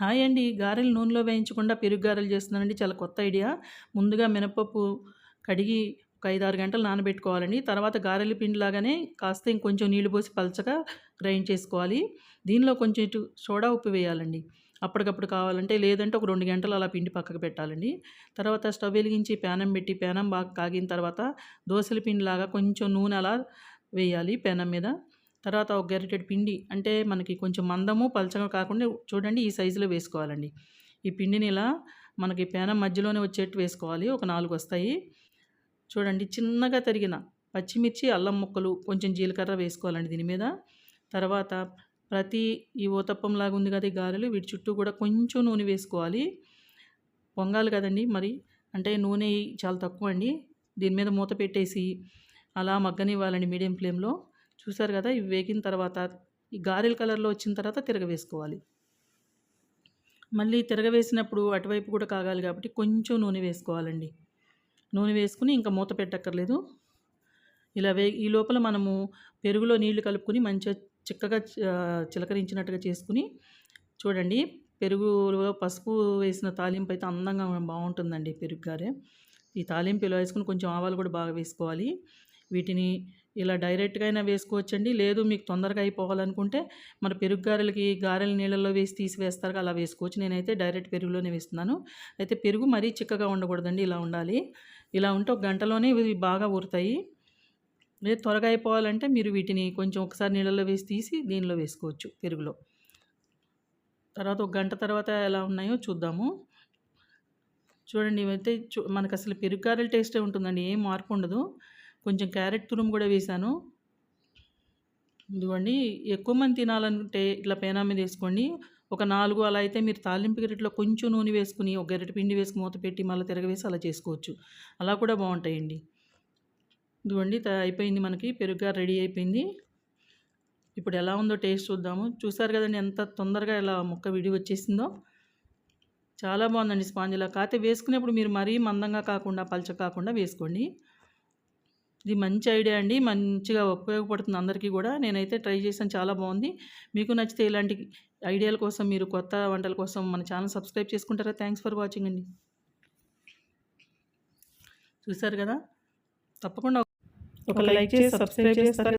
Hi అండి. గారెలు నూనెలో వేయించకుండా పెరుగు గారెలు చేస్తున్నానండి. చాలా కొత్త ఐడియా. ముందుగా మినపప్పు కడిగి ఒక ఐదు ఆరు గంటలు నానబెట్టుకోవాలండి. తర్వాత గారెల పిండిలాగానే కాస్త ఇంకొంచెం నీళ్ళు పోసి పలచగా గ్రైండ్ చేసుకోవాలి. దీనిలో కొంచెం ఇటు సోడా ఉప్పు వేయాలండి. అప్పటికప్పుడు కావాలంటే లేదంటే ఒక రెండు గంటలు అలా పిండి పక్కకు పెట్టాలండి. తర్వాత స్టవ్ వెలిగించి పేనం పెట్టి పేనం బాగా కాగిన తర్వాత దోశల పిండిలాగా కొంచెం నూనె అలా వేయాలి పెనం మీద. తర్వాత ఒక గరిటెడ్ పిండి అంటే మనకి కొంచెం మందము పలచగా కాకుండా చూడండి ఈ సైజులో వేసుకోవాలండి. ఈ పిండిని ఇలా మనకి పేనం మధ్యలోనే వచ్చేట్టు వేసుకోవాలి ఒక నాలుగు వస్తాయి. చూడండి చిన్నగా తరిగిన పచ్చిమిర్చి అల్లం ముక్కలు కొంచెం జీలకర్ర వేసుకోవాలండి దీని మీద. తర్వాత ప్రతి ఈ ఓతప్పంలాగా ఉంది కదా ఈ గారెలు వీటి చుట్టూ కూడా కొంచెం నూనె వేసుకోవాలి. పొంగాలి కదండి మరి అంటే నూనె చాలా తక్కువ అండి. దీని మీద మూత పెట్టేసి అలా మగ్గనివ్వాలండి మీడియం ఫ్లేమ్లో. చూసారు కదా ఇవి వేగిన తర్వాత ఈ గారెల కలర్లో వచ్చిన తర్వాత తిరగవేసుకోవాలి. మళ్ళీ తిరగవేసినప్పుడు అటువైపు కూడా కాగాలి కాబట్టి కొంచెం నూనె వేసుకోవాలండి. నూనె వేసుకుని ఇంకా మూత పెట్టక్కర్లేదు. ఇలా వే ఈ లోపల మనము పెరుగులో నీళ్ళు కలుపుకొని మంచిగా చిక్కగా చిలకరించినట్టుగా చేసుకుని చూడండి పెరుగులో పసుపు వేసిన తాలింపు అయితే అందంగా బాగుంటుందండి పెరుగు గారే. ఈ తాలింపు ఇలా వేసుకుని కొంచెం ఆవాలు కూడా బాగా వేసుకోవాలి. వీటిని ఇలా డైరెక్ట్గా అయినా వేసుకోవచ్చండి. లేదు మీకు తొందరగా అయిపోవాలనుకుంటే మన పెరుగు గారెలకి గారెల నీళ్ళల్లో వేసి తీసి వేస్తారు అలా వేసుకోవచ్చు. నేనైతే డైరెక్ట్ పెరుగులోనే వేస్తున్నాను. అయితే పెరుగు మరీ చిక్కగా ఉండకూడదండి ఇలా ఉండాలి. ఇలా ఉంటే ఒక గంటలోనే ఇవి బాగా ఊరుతాయి లేదు త్వరగా అయిపోవాలంటే మీరు వీటిని కొంచెం ఒకసారి నీళ్ళలో వేసి తీసి దీనిలో వేసుకోవచ్చు పెరుగులో. తర్వాత ఒక గంట తర్వాత ఎలా ఉన్నాయో చూద్దాము. చూడండి ఇవైతే చూ మనకు అసలు పెరుగు గారెల టేస్టే ఉంటుందండి ఏం మార్పు ఉండదు. కొంచెం క్యారెట్ తురుము కూడా వేసాను ఇదిగోండి ఎక్కువ మంది తినాలనుకుంటే ఇట్లా పేనా మీద వేసుకోండి. ఒక నాలుగు అలా అయితే మీరు తాలింపు గరిటలో కొంచెం నూనె వేసుకుని ఒక గరిట పిండి వేసి మూత పెట్టి మళ్ళీ తిరగవేసి అలా చేసుకోవచ్చు. అలా కూడా బాగుంటాయండి. ఇదిగోండి అయిపోయింది మనకి పెరుగ్గా రెడీ అయిపోయింది. ఇప్పుడు ఎలా ఉందో టేస్ట్ చూద్దాము. చూసారు కదండి ఎంత తొందరగా ఇలా ముక్క విడి వచ్చేసిందో. చాలా బాగుందండి స్పాంజిలా. కాకపోతే వేసుకునేప్పుడు మీరు మరీ మందంగా కాకుండా పలచ కాకుండా వేసుకోండి. ఇది మంచి ఐడియా అండి. మంచిగా ఉపయోగపడుతుంది అందరికీ కూడా. నేనైతే ట్రై చేశాను. చాలా బాగుంది. మీకు నచ్చితే ఇలాంటి ఐడియాల కోసం మీరు కొత్త వంటల కోసం మన ఛానల్ సబ్స్క్రైబ్ చేసుకుంటారా? థ్యాంక్స్ ఫర్ వాచింగ్ అండి. చూసారు కదా? తప్పకుండా ఒక లైక్ చేసి సబ్స్క్రైబ్ చేస్తారు?